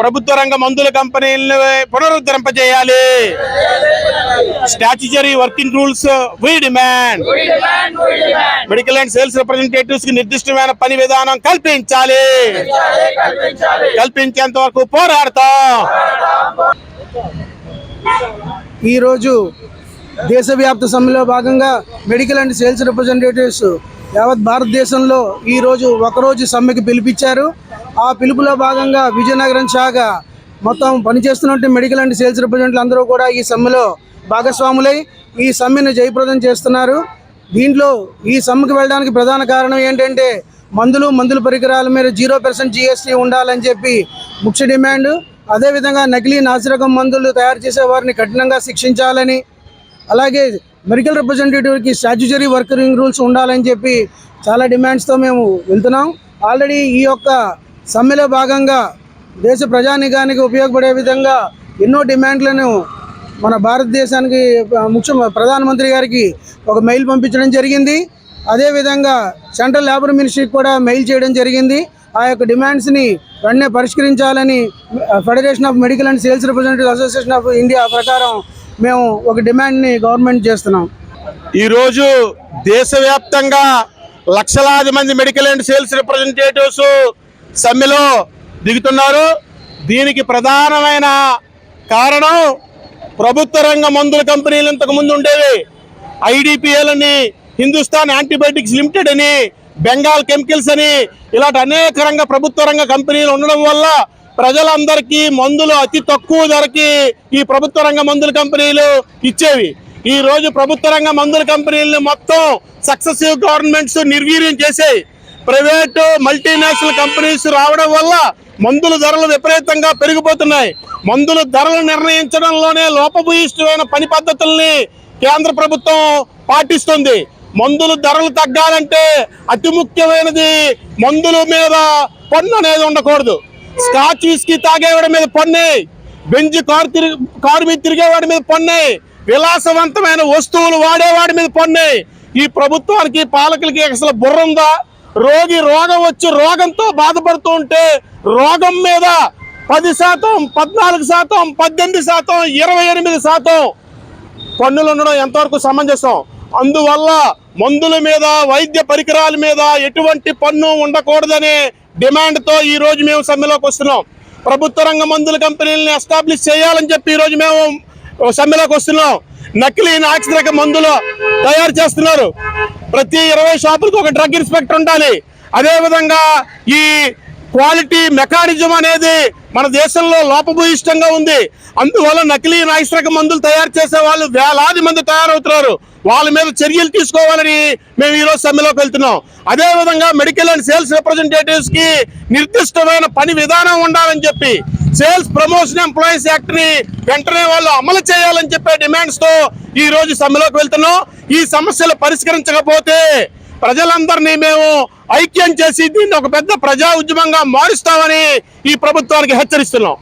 ప్రభుత్వ రంగ మందుల కంపెనీలను పునరుద్ధరింపజేయాలి. Statutory working rules we demand medical and sales రిప్రజెంటేటివ్స్కి నిర్దిష్టమైన పని విధానం కల్పించాలి. కల్పించేంత వరకు పోరాడతాం. ఈరోజు దేశవ్యాప్త సమ్మెలో భాగంగా మెడికల్ అండ్ సేల్స్ రిప్రజెంటేటివ్స్ యావత్ భారతదేశంలో ఈరోజు ఒకరోజు సమ్మెకి పిలిపించారు. ఆ పిలుపులో భాగంగా విజయనగరం శాఖ మొత్తం పనిచేస్తున్నట్టు మెడికల్ అండ్ సేల్స్ రిప్రజెంట్లు అందరూ కూడా ఈ సమ్మెలో భాగస్వాములై ఈ సమ్మెను జయప్రదం చేస్తున్నారు. దీంట్లో ఈ సమ్మెకు వెళ్ళడానికి ప్రధాన కారణం ఏంటంటే మందులు మందుల పరికరాల మీద జీరో పర్సెంట్ జిఎస్టీ ఉండాలని చెప్పి ముఖ్య డిమాండ్. అదేవిధంగా నకిలీ నాసిరకం మందులు తయారు చేసే వారిని కఠినంగా శిక్షించాలని అలాగే మెడికల్ రిప్రజెంటేటివ్కి స్టాచ్యుటరీ వర్కింగ్ రూల్స్ ఉండాలని చెప్పి చాలా డిమాండ్స్తో మేము వెళ్తున్నాం. ఆల్రెడీ ఈ యొక్క సమ్మెలో భాగంగా దేశ ప్రజానికానికి ఉపయోగపడే విధంగా ఎన్నో డిమాండ్లను మన భారతదేశానికి ముఖ్య ప్రధానమంత్రి గారికి ఒక మెయిల్ పంపించడం జరిగింది. అదేవిధంగా సెంట్రల్ లేబర్ మినిస్ట్రీకి కూడా మెయిల్ చేయడం జరిగింది. ఆ యొక్క డిమాండ్స్ని వెంటనే పరిష్కరించాలని federation of medical and sales representative association of India ప్రకారం మేము ఒక డిమాండ్ని గవర్నమెంట్ చేస్తున్నాం. ఈరోజు దేశవ్యాప్తంగా లక్షలాది మంది మెడికల్ అండ్ సేల్స్ రిప్రజెంటేటివ్స్ సమ్మెలో దిగుతున్నారు. దీనికి ప్రధానమైన కారణం ప్రభుత్వ రంగ మందుల కంపెనీలు ఇంతకు ముందు ఉండేవి. ఐడిపిఎల్ అని హిందుస్థాన్ యాంటీబయాటిక్స్ లిమిటెడ్ అని బెంగాల్ కెమికల్స్ అని ఇలాంటి అనేక రంగ ప్రభుత్వ రంగ కంపెనీలు ఉండడం వల్ల ప్రజలందరికీ మందులు అతి తక్కువ ధరకి ఈ ప్రభుత్వ రంగ మందుల కంపెనీలు ఇచ్చేవి. ఈ రోజు ప్రభుత్వ రంగ మందుల కంపెనీలను మొత్తం సక్సెసివ్ గవర్నమెంట్స్ నిర్వీర్యం చేసాయి. ప్రైవేటు మల్టీనేషనల్ కంపెనీస్ రావడం వల్ల మందుల ధరలు విపరీతంగా పెరిగిపోతున్నాయి. మందుల ధరలు నిర్ణయించడంలోనే లోపభూయిష్టమైన పని పద్ధతుల్ని కేంద్ర ప్రభుత్వం పాటిస్తుంది. మందుల ధరలు తగ్గాలంటే అతి ముఖ్యమైనది మందుల మీద పన్ను అనేది ఉండకూడదు. స్కాచ్ విస్కీ తాగేవాడి మీద పన్నే బెంజ్ కారు తిరిగి కారు మీద తిరిగేవాడి మీద పన్నే విలాసవంతమైన వస్తువులు వాడేవాడి మీద పన్నే. ఈ ప్రభుత్వానికి పాలకులకి అసలు బుర్ర ఉందా? రోగి రోగం వచ్చి రోగంతో బాధపడుతూ ఉంటే రోగం మీద పది శాతం పద్నాలుగు శాతం పద్దెనిమిది శాతం ఇరవై ఎనిమిది శాతం పన్నులు ఉండడం ఎంతవరకు సమంజసం? అందువల్ల మందుల మీద వైద్య పరికరాల మీద ఎటువంటి పన్ను ఉండకూడదనే డిమాండ్తో ఈరోజు మేము సమ్మెలోకి వస్తున్నాం. ప్రభుత్వ రంగ మందుల కంపెనీలను ఎస్టాబ్లిష్ చేయాలని చెప్పి ఈ రోజు మేము సమ్మెలోకి వస్తున్నాం. నకిలీ నాసిరక మందులు తయారు చేస్తున్నారు. ప్రతి ఇరవై షాపులకు ఒక డ్రగ్ ఇన్స్పెక్టర్ ఉండాలి. అదేవిధంగా ఈ క్వాలిటీ మెకానిజం అనేది మన దేశంలో లోపభూయిష్టంగా ఉంది. అందువల్ల నకిలీ నాయసరక మందులు తయారు చేసే వాళ్ళు వేలాది మంది తయారవుతున్నారు. వాళ్ళ మీద చర్యలు తీసుకోవాలని మేము ఈరోజు సమ్మెలోకి వెళ్తున్నాం. అదేవిధంగా మెడికల్ అండ్ సేల్స్ రిప్రజెంటేటివ్స్కి నిర్దిష్టమైన పని విధానం ఉండాలని చెప్పి సేల్స్ ప్రమోషన్ ఎంప్లాయీస్ యాక్ట్ని వెంటనే వాళ్ళు అమలు చేయాలని చెప్పే డిమాండ్స్తో ఈరోజు సమ్మెలోకి వెళ్తున్నాం. ఈ సమస్యలు పరిష్కరించకపోతే ప్రజలందరినీ మేము ఐక్యం చేసి దీన్ని ఒక పెద్ద ప్రజా ఉద్యమంగా మారుస్తామని ఈ ప్రభుత్వానికి హెచ్చరిస్తున్నాం.